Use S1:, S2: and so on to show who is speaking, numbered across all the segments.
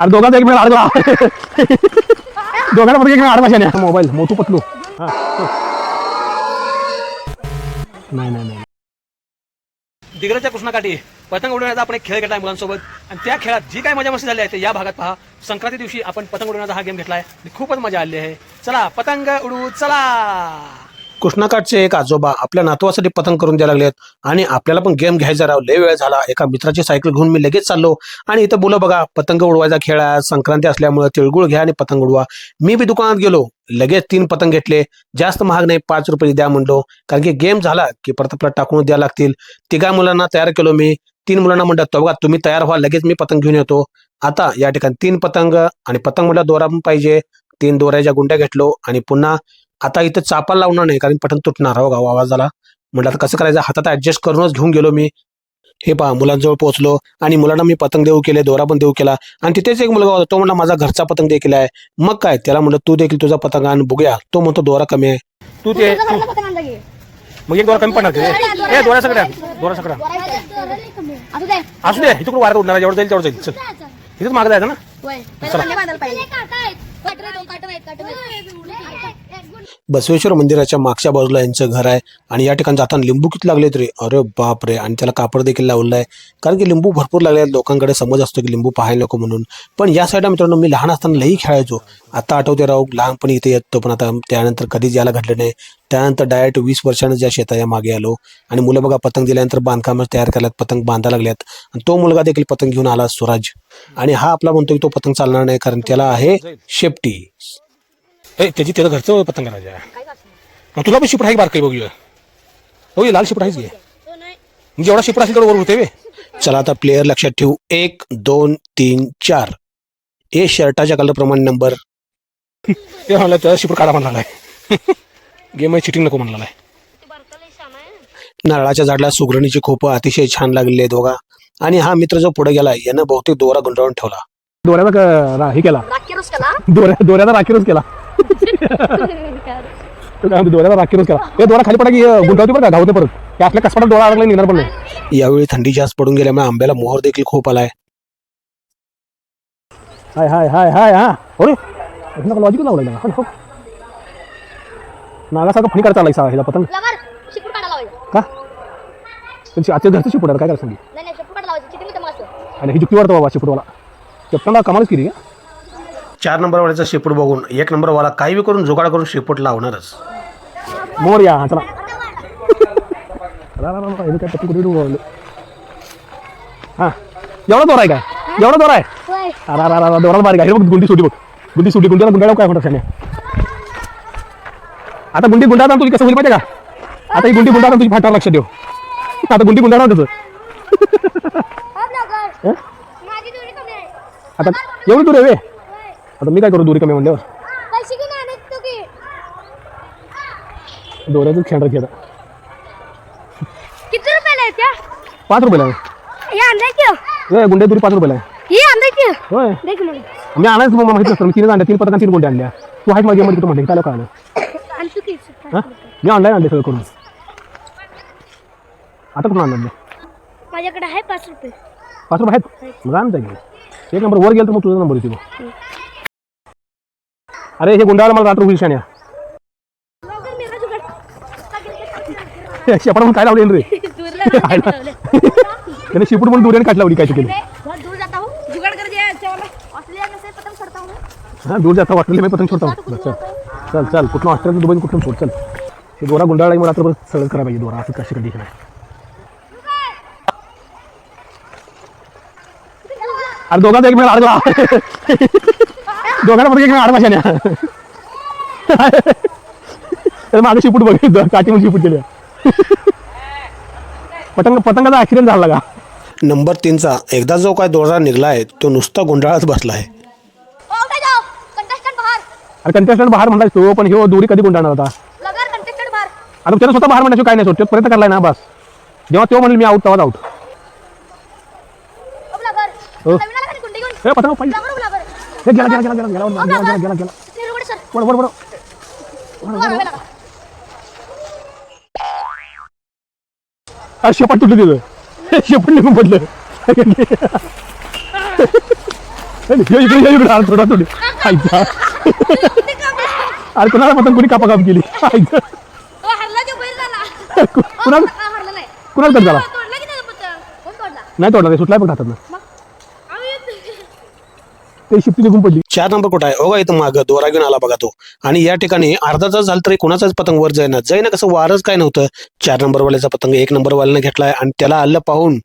S1: अरे दोघांचा एकमेकाला आडवा दोघांना फक्त एकमेकाला आडवाशाने मोबाईल मोठू पतलू. हा. नाही नाही नाही.
S2: दिग्रजच्या कृष्णाकाठी पतंग उडवण्याचा आपण एक खेळ घेतलाय मुलांसोबत. आणि त्या खेळात जी काय मजा मस्ती झाली आहे ते या भागात पहा. संक्रांती दिवशी आपण पतंग उडवण्याचा हा गेम घेतलाय. आणि खूपच मजा आली आहे. चला पतंग उडवू चला! कृष्णाकाठचे एक आजोबा आपल्या नातवासाठी पतंग करून द्यायला लागलेत आणि आपल्याला पण गेम घ्यायचा राव. लय वेळ झाला. एका मित्राची सायकल घेऊन मी लगेच चाललो. आणि इथं बोला बघा पतंग उडवायचा खेळ आहे. संक्रांती असल्यामुळे तिळगुळ घ्या आणि पतंग उडवा. मी बी दुकानात गेलो. लगेच तीन पतंग घेतले. जास्त महाग नाही पाच रुपये द्या म्हणलो. कारण की गेम झाला की परत आपल्याला टाकून द्यावं लागतील. तिघा मुलांना तयार केलो मी. तीन मुलांना म्हणतात तो बघा तुम्ही तयार व्हा. लगेच मी पतंग घेऊन येतो. आता या ठिकाणी तीन पतंग आणि पतंग म्हटलं दोरा पण पाहिजे. तीन दोऱ्याच्या गुंड्या घेतलो आणि पुन्हा आता इथं चापाला लावणार नाही कारण पतंग तुटणार. हो गाव आवाजाला म्हटलं आता कसं करायचं? हातात ऍडजस्ट करूनच घेऊन गेलो मी. हे पहा मुलांजवळ पोहोचलो आणि मुलांना मी पतंग देऊ केले दोरा पण देऊ केला. आणि तिथेच एक मुलगा होता तो म्हणला माझा घरचा पतंग देखील आहे. मग काय? त्याला म्हणलं तू देखील तुझा पतंग आण बघूया. तो म्हणतो दोरा कमी आहे. तू ते मग एक दोरा कमी पडणार ए दोरा सगळ्या दोरा सगळ्या.
S3: असू दे.
S2: इथं वाऱ्यात उडणार जेवढं जाईल तेवढं जाईल. चल. इथंच मागं जायचं ना? बसवेश्वर मंदिराच्या मागच्या बाजूला यांचं घर आहे आणि या ठिकाणी जाताना लिंबू किती लागलेत रे अरे बाप रे आणि त्याला कापड देखील लावलं आहे. कारण की लिंबू भरपूर लागले आहेत. लोकांकडे समज असतो की लिंबू पाहायला नको म्हणून. पण या साईडला मित्रांनो मी लहान असताना लई खेळायचो. आता आठवते राहू लहानपणी इथे येतो पण आता त्यानंतर कधीच यायला घडलं नाही. त्यानंतर डायरेक्ट वीस वर्षानं ज्या शेताच्या मागे आलो आणि मुलं बघा पतंग दिल्यानंतर बांधकाम तयार करायला पतंग बांधा लागल्यात. आणि तो मुलगा देखील पतंग घेऊन आला स्वराज आणि हा आपला म्हणतो की तो पतंग चालणार नाही कारण त्याला आहे शेपटी ए त्याची त्याचं घरचं पतंग आहे. मग तुला पण शिपट आहे बारकाई बघूया? हो लाल शिपट आहेच घे म्हणजे एवढा शिपट असेल तर वर होते वे. चला आता प्लेअर लक्षात ठेवू. एक दोन तीन चार. हे शर्टाच्या कलर प्रमाणे नंबर ते म्हणलं तर शिपट काढा म्हणला आहे गेम आहे चिटिंग नको म्हणला आहे. नारळाच्या झाडला सुगरणीची खोपं अतिशय छान लागलेली आहेत बघा. आणि हा मित्र जो पुढे गेला यानं बहुतेक दोरा गुंडाळून ठेवला.
S1: दोऱ्याचा हे केला. दोऱ्या दोऱ्याचा राखीरच केला. दोऱ्याचा राखीरच केला हे दोरा खाली पडा की गुंडावते बरं का धावते परत. आपल्या कसपाटात डोळा अडकला निघणार पण नाही यावेळी थंडी जास्त पडून गेल्यामुळे आंब्याला मोहर देखील खूप आलाय. हाय हाय हाय हाय हा. अरे लॉजिक लावलं ना हो नागासारखं फणी करता आलाय ह्याला पतंग. का? त्यांची आजच्या घरचं शिपट काय करायचं आणि ही जुक्ती वाढतो बाबा शिपटवाला कॅप्टनला कमालच केली का चार नंबर वाल्याचा शेपूट बघून एक नंबर वाला काही बी करून जुगाड करून शेपूट लावणारच. मोर या हा चला हे? हा. एवढा दोरा आहे काय एवढा दोरा आहे? अरे अरे दोरा बारीक आहे. हे बघ गुंडी सुटी बघ. गुंडी सुटी गुंडीला गुंडाळा काय म्हणतात आता गुंडी गुंडाळताना तुझी कसं होईल का? आता ही गुंडी गुंडाळताना तुझी फाटावर लक्ष ठेव. आता गुंडी गुंडाळा तुझं.
S3: हो ब्लॉगर? माझी दोरी कमी आहे.
S1: आता एवढी दूर आहे वे. आता मी काय करू? दुरी कमी म्हणल्यावर?
S3: पैसे की नाही तू की?
S1: दोऱ्याचं खेळ खेळ
S3: किती रुपयाला आहे त्या?
S1: पाच रुपयाला आहे.
S3: हे आणलाय की
S1: होय गुंडे दुरी पाच रुपयाला आहे.
S3: ही आणलाय की
S1: होय.
S3: देख मग.
S1: मी आणायच मग माहिती नसतं मी तीन आणल्या तीन पटकन तीन गुंडे आणल्या. तू आहेस माझ्या मध्ये तू म्हणते काय कळलं
S3: की?
S1: हां? मी ऑनलाईन आणले सगळं करून. आता कुठून आणलं
S3: माझ्याकडे आहे पाच रुपये.
S1: पाच रुपये आहेत? मग आणता एक नंबर वर गेलं तर मग तुझा नंबर येतो मग. अरे हे गुंडाळ मला रात्र होईल शाण्या. शेपड म्हणून काय लावले रे? त्याने शेपूट म्हणून दुर्याने काट लावली काय चुकेल?
S3: हां
S1: दूर जाता वाटलं मी पतंग सोडता. चल चल चल कुठलं हॉस्टेल दुबई कुठून सोड चल. हे दोरा गुंडाळा मला तर सगळं करा पाहिजे दोरा. असं कशी कंडिशन आहे अरे दोघांचा एक मिळाला अर्धा दोघांना फक्त एक माझं शिपूट बघ काठी शिपूट केली. पतंग पतंगाचा ऍक्सिडेंट झाला का? नंबर तीनचा एकदा जो काय दोरा निघलाय तो नुसता गुंडाळाच
S3: कंटेस्टेंट बाहर.
S1: अरे कंटेस्टंट बाहेर म्हणलाय तो पण ह्यो दोरी कधी गुंडाळणार होता?
S3: ब्लॉगर कंटेस्टेंट बाहर.
S1: आता त्याला स्वतः बाहेर म्हणण्याची काय नाही सोड प्रयत्न करलाय ना बस. जेव्हा तो म्हणेल मी आऊट तेव्हाच आऊट हो. हे. पतंग पाहिजे
S3: ब्लॉगर ब्लॉगर
S1: हे गेला गेला गेला गेला गेला गेला गेला गेला गेला
S3: ते रुगडे सर
S1: बरं बरं बरं
S3: बरं बरं
S1: अरे शेपट तुटलं तिथं शेपट निघून पडलं इकडे इकडे इकडे अरे थोडा थोडी आईचा अरे कुणाला पतंग कुणी कापा काप केली आईचं
S3: ओ, हरला तो बैल झाला
S1: कु- कुणाला
S3: हा, हरला नाही
S1: कुणाला कट झाला
S3: तोडला की नाही पतंग कोण तोडला
S1: नाही तोडला रे सुटलाय पण हातात ना
S3: आम्ही येत-
S1: ते शिफ्टी निघून पडली.
S2: चार नंबर कुठं आहे. हो इथं मागं दोरा घेऊन आला बघा तो. आणि या ठिकाणी अर्धा तास झाला तरी कोणाचाच पतंग वर जाईना. जाईना कसं वारच काय नव्हतं. चार नंबर वाल्याचा पतंग एक नंबर वाल्याने घेतलाय आणि त्याला आलं पाहून.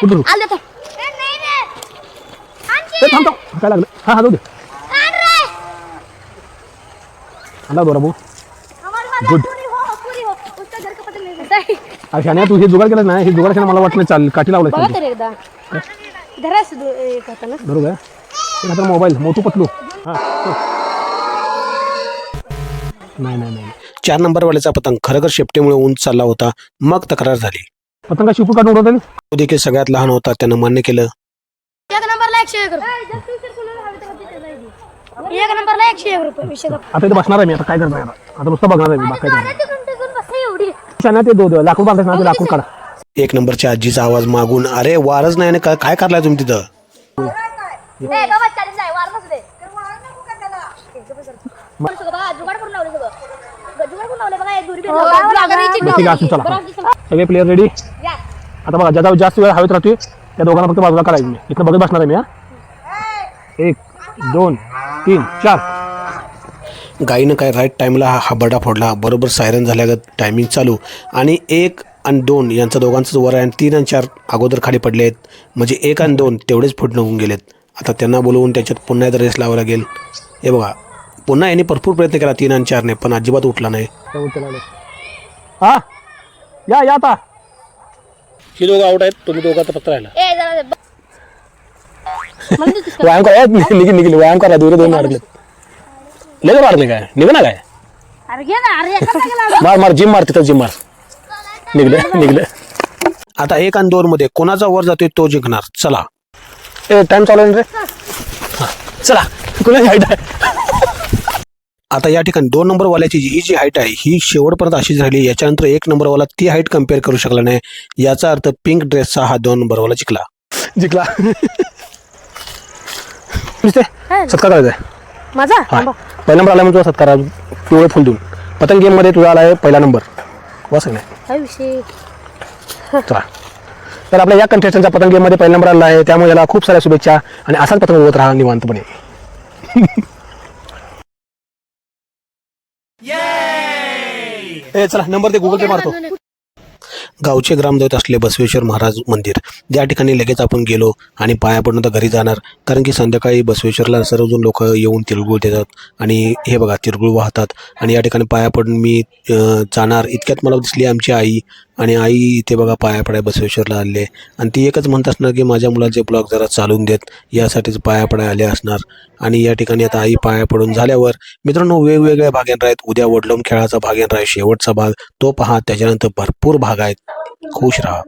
S1: कुठं
S3: आले तो. नाही रे
S1: ए, थांब थांब. काय लागलं? हा हा जाऊ दे. आला दोरा भाऊ.
S3: हमारे वाला
S1: Good.
S3: पूरी हो पूरी हो उसका घर का पता नहीं.
S1: अरे शान्या तू हे जुगाड केलं ना हे जुगाड केलं मला वाटलं चाल काठी लावलं
S3: बघा तरी एकदा. धरा सुद्धा एक होता ना
S1: बरोबर हातात मोबाईल मोठू पतलू हा. नाही नाही नाही.
S2: चार नंबर वाल्याचा पतंग खरं शेपटीमुळे उंच चालला होता मग तक्रार झाली.
S1: पतंग शिपू काढून उडवता
S2: तो देखील सगळ्यात लहान होता त्यानं मान्य केलं.
S3: एक नंबरला एकशे एक रुपये. एक नंबरला एकशे एक रुपये विषय
S1: आता इथे बसणार आहे मी आता काय करणार आता आता नुसतं बघणार आहे मी बाकी काय करणार
S3: एवढी
S1: शान्या ते दो दो- लाकूड बांधायचं ना ते लाकूड काढा.
S2: एक नंबरच्या आजीचा आवाज मागून अरे वारच नाही आणि काय काय करलाय तुम्ही तिथं?
S3: लावले सगळं
S1: प्लेयर रेडी आता बघा ज्याचा जास्त वेळ हवेत राहतोय त्या दोघांना फक्त बाजूला काढायचं मी. इथं बघत बसणार आहे मी हा? एक दोन तीन चार.
S2: गाईनं काय राईट टाईमला हा हाबरडा फोडला. बरोबर सायरन झाल्यागत टायमिंग चालू. आणि एक आणि दोन यांचं दोघांचंच वर आहे आणि तीन आणि चार अगोदर खाली पडले आहेत. म्हणजे एक आणि दोन तेवढेच फुटणं होऊन गेलेत. आता त्यांना बोलवून त्याच्यात पुन्हा एकदा रेस लावावा लागेल. हे बघा पुन्हा यांनी भरपूर प्रयत्न केला तीन आणि चारने पण अजिबात उठला नाही.
S1: हा? या या आता.
S2: ही दोघं आउट आहेत तुम्ही दोघं फक्त राहिला?
S1: व्यायाम करा निघिल निघिल व्यायाम करा दोघे दोन मारले. लगे मारले काय? निघ ना काय?
S3: अरे घे ना अरे एका जागेला
S1: मार मार जिम मार तिथं जिम मार. निघले निघले.
S2: आता एक आणि दोन मध्ये कोणाचा वर जातोय तो जिंकणार. चला.
S1: ए टाइम चालू आहे ना रे? हा, चला. कुणाची हाईट आहे
S2: आता या ठिकाणी दोन नंबर वाल्याची ही जी हाईट आहे ही शेवटपर्यंत अशीच राहिली. याच्यानंतर एक नंबर वाला ती हाईट कंपेअर करू शकला नाही. याचा अर्थ पिंक ड्रेसचा हा दोन नंबर वाला जिंकला.
S1: जिंकला. नुसते? सत्कार करायचा आहे.
S3: माझा?
S1: पहिला नंबर आला म्हणजे तुझा सत्कार. पिवळे फुल देऊन. पतंग गेममध्ये तुझा आला आहे पहिला नंबर वाच नाही
S3: विषय?
S1: चला. तर आपल्या या कंटेस्टंटचा पतंग गेममध्ये पहिला नंबर आला आहे. त्यामुळे याला खूप साऱ्या शुभेच्छा आणि असाच पतंग उडवत राहा निवांतपणे.
S2: ए चला नंबर दे गुगल पे मारतो. गावचे ग्रामदैवत असले बसवेश्वर महाराज मंदिर. ज्या ठिकाणी लगेच आपण गेलो आणि पाया पडून तर घरी जाणार कारण की संध्याकाळी बसवेश्वरला सर्वजण लोक येऊन तिरगुळ देतात आणि हे बघा तिरगुळ वाहतात. आणि या ठिकाणी पाया पडून मी जाणार इतक्यात मला दिसली आमची आई आणि आई इथे बघा पाया पडाय बसवेश्वरला आले. आणि ती एकच म्हणत असणार की माझ्या मुलाचे ब्लॉग जरा चालून देत. यासाठीच पाया पडाय आले असणार. आणि या ठिकाणी आता आई पाया पडून झाल्यावर मित्रांनो वेगवेगळ्या भाग्यान आहेत. उद्या वडलोम खेळाचा भाग्यान राय शेवटचा भाग. तो पहा. त्याच्यानंतर भरपूर भाग आहेत. खुश राहा.